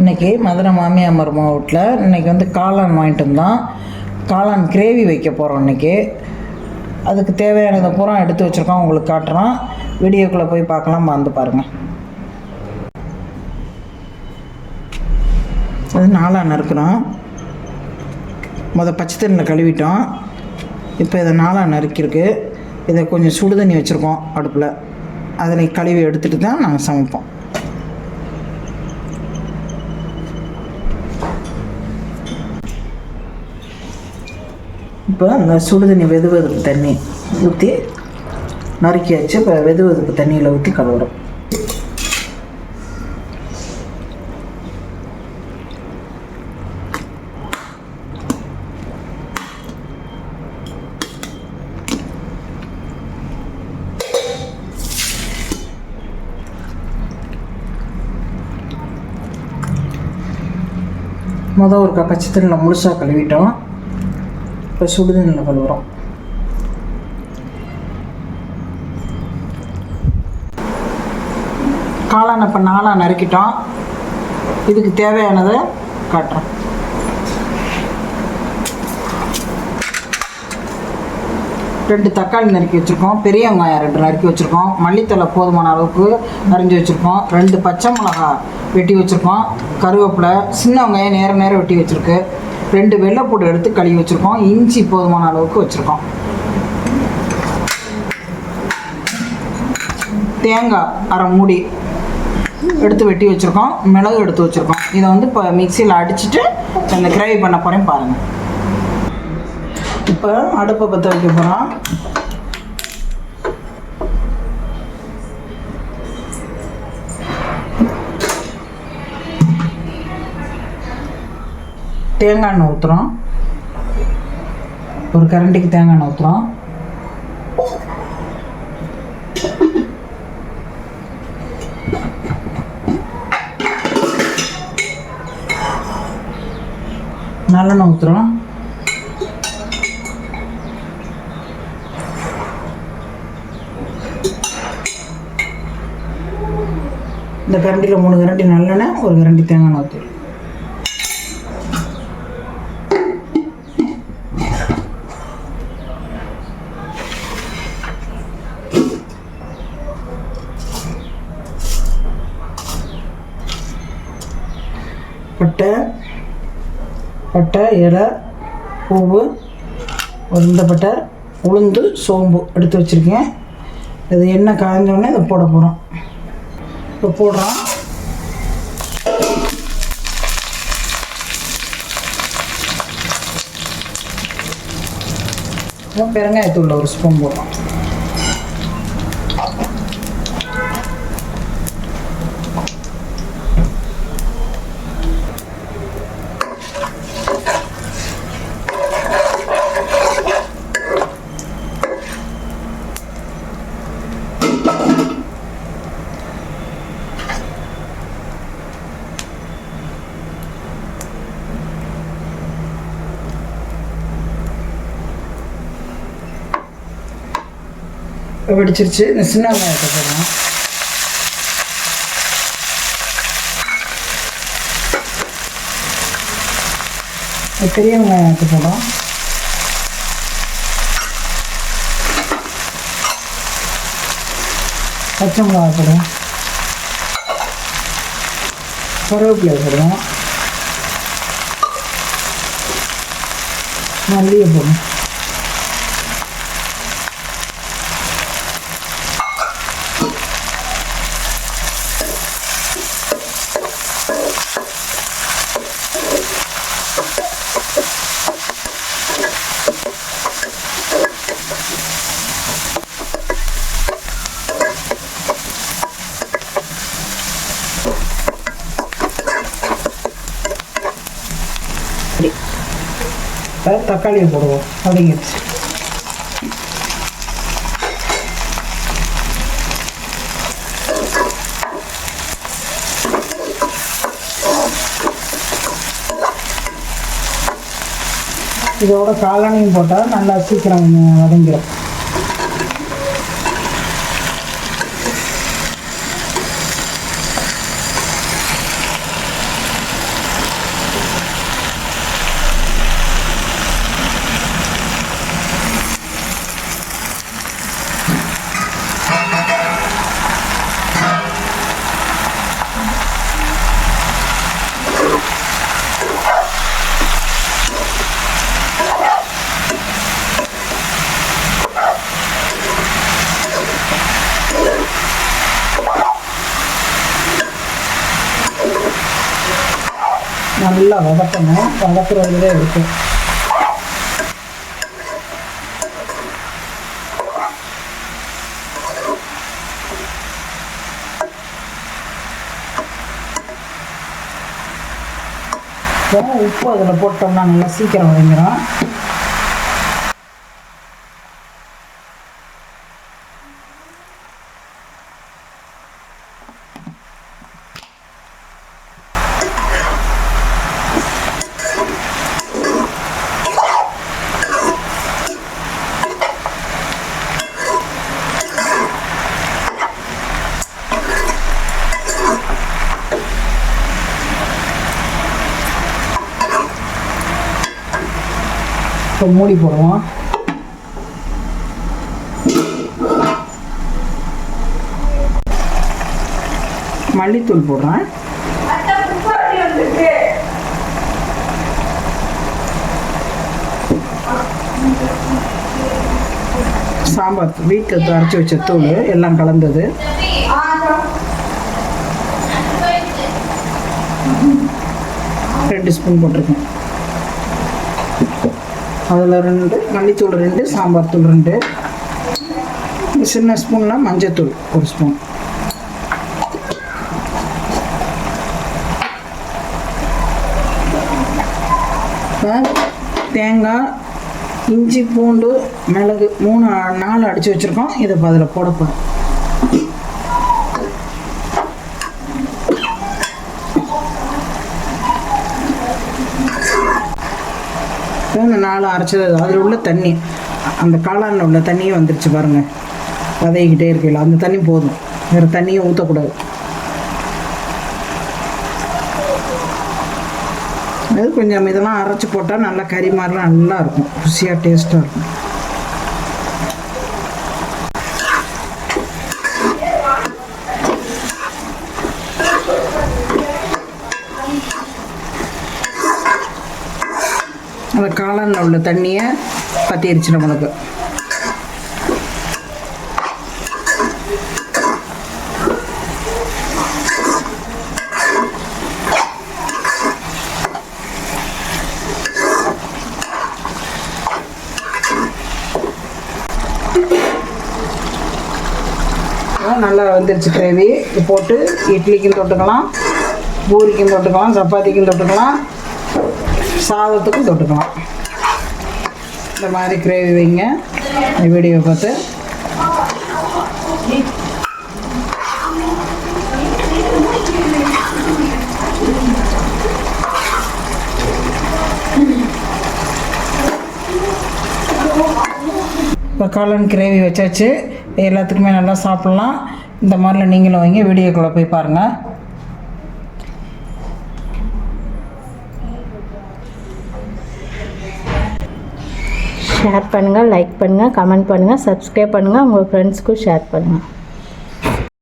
இன்றைக்கி மதுரை மாமியார் மருமக வீட்டில் இன்றைக்கி வந்து காளான் வாங்கிட்டு வந்தோம் காளான் கிரேவி வைக்க போகிறோம் இன்றைக்கி அதுக்கு தேவையானதை பூரா எடுத்து வச்சுருக்கோம். உங்களுக்கு காட்டுறோம். வீடியோக்குள்ளே போய் பார்க்கலாம். வந்து பாருங்கள் அது நாளாக நறுக்கிறோம். மொதல் பச்சை தண்ணியில் கழுவிட்டோம். இப்போ இதை நாளாக நறுக்கியிருக்கு. இதை கொஞ்சம் சுடு தண்ணி வச்சுருக்கோம் அடுப்பில். அதில் கழுவி எடுத்துகிட்டு தான் நாங்கள் சமைப்போம். இப்போ அந்த சுடு தண்ணி வெது வெதுப்பு தண்ணி ஊற்றி நறுக்கியாச்சு இப்போ வெது வெதுப்பு தண்ணியில் ஊற்றி கழுவுறோம். மொதல் ஒரு கப்பச்சத்தில் பச்சை முழுசாக கழுவிட்டோம். இப்போ சுடுதண்ணில் கழுவுறோம் காளான் இப்போ நாளாக நறுக்கிட்டோம். இதுக்கு தேவையானதை காட்டுறோம். ரெண்டு தக்காளி நறுக்கி வச்சுருக்கோம். பெரிய வெங்காயம் ரெண்டு நறுக்கி வச்சுருக்கோம். மல்லித்தலை போதுமான அளவுக்கு அரிஞ்சு வச்சுருக்கோம். ரெண்டு பச்சை மிளகா வெட்டி வச்சுருக்கோம். கருவேப்பிலை சின்ன வெங்காயம் நேரம் நேரம் வெட்டி வச்சுருக்கு. ரெண்டு வெள்ளைப்பூடு எடுத்து கழுவி வச்சுருக்கோம். இஞ்சி போதுமான அளவுக்கு வச்சுருக்கோம். தேங்காய் அரை மூடி எடுத்து வெட்டி வச்சுருக்கோம். மிளகு எடுத்து வச்சுருக்கோம். இதை வந்து இப்போ மிக்சியில் அடிச்சுட்டு இந்த கிரேவி பண்ண போகிறேன் பாருங்கள் இப்போ அடுப்பை பற்ற வைக்க போகிறோம் தேங்காய் எண்ணெய் ஊற்றுறோம் ஒரு கரண்டிக்கு தேங்காய் எண்ணெய் ஊற்றுறோம் நல்லெண்ணெய் ஊற்றுறோம் இந்த கரண்டியில் மூணு கரண்டி நல்லெண்ணெய் ஒரு கரண்டி தேங்காய் எண்ணெய் ஊற்றி பட்டை பட்டை இலை பூவு ஒரு பட்டை உளுந்து சோம்பு எடுத்து வச்சுருக்கேன். இது எண்ணெய் காய்ஞ்சோடனே இதை போட போகிறோம் இப்போ போடுறோம். பெருங்காயத்தூள் ஒரு ஸ்பூன் போடுறோம். வெடிச்சிருச்சு. இந்த சின்ன வெங்காயத்தை போடுறோம் பெரிய வெங்காயத்தை போடுறோம். பச்சை மிளகாய் போடும் கருவேப்பிலை போடுவோம் மல்லிகை போடுவோம் அப்படி தக்காளியை போடுவோம். அப்படிங்கிடுச்சு. இதோட காளானையும் போட்டால் நல்லா சீக்கிரம் வதங்கிடும். நல்லா வதக்கணும். வதக்குறதுலே இருக்கும் உப்பு அதில் போட்டோம்னா நல்லா சீக்கிரம் வதங்கிடும் இப்போ மூடி போடுவோம். மல்லித்தூள் போடுறேன். சாம்பார் வீட்டில் அரைச்சி வச்ச தூள் எல்லாம் கலந்தது. ரெண்டு ஸ்பூன் போட்டிருக்கேன். அதில் ரெண்டு மல்லித்தூள் ரெண்டு சாம்பார் தூள் ரெண்டு. சின்ன ஸ்பூனில் மஞ்சத்தூள் ஒரு ஸ்பூன். இப்போ தேங்காய் இஞ்சி பூண்டு மிளகு மூணு நாலு அடித்து வச்சுருக்கோம். இதை அதில் போட மூணு நாலு அரைச்சது. அதில் உள்ள தண்ணி அந்த காளானில் உள்ள தண்ணியே வந்துருச்சு பாருங்கள் வதக்கிட்டே இருக்கையில். அந்த தண்ணி போதும். வேறு தண்ணியை ஊற்றக்கூடாது அது கொஞ்சம் இதெல்லாம் அரைச்சி போட்டால் நல்லா கறி மாதிரிலாம் நல்லா இருக்கும். ருசியாக டேஸ்ட்டாக இருக்கும். அந்த காளானில் உள்ள தண்ணியை பற்றிடுச்சு நம்மளுக்கு நல்லா வந்துருச்சு கிரேவி. போட்டு இட்லிக்கும் தொட்டுக்கலாம் பூரிக்கும் தொட்டுக்கலாம் சப்பாத்திக்கும் தொட்டுக்கலாம். சாதத்துக்கும் தொட்டுக்கலாம். இந்த மாதிரி கிரேவி வைங்க. வீடியோ பார்த்து. இப்போ காளான் கிரேவி வச்சாச்சு. எல்லாத்துக்குமே நல்லா சாப்பிட்லாம். இந்த மாதிரில நீங்களும் வைங்க. வீடியோக்குள்ளே போய் பாருங்கள் ஷேர் பண்ணுங்கள் லைக் பண்ணுங்கள் கமெண்ட் பண்ணுங்கள் சப்ஸ்கிரைப் பண்ணுங்கள் உங்கள் ஃப்ரெண்ட்ஸ்க்கும் ஷேர் பண்ணுங்கள்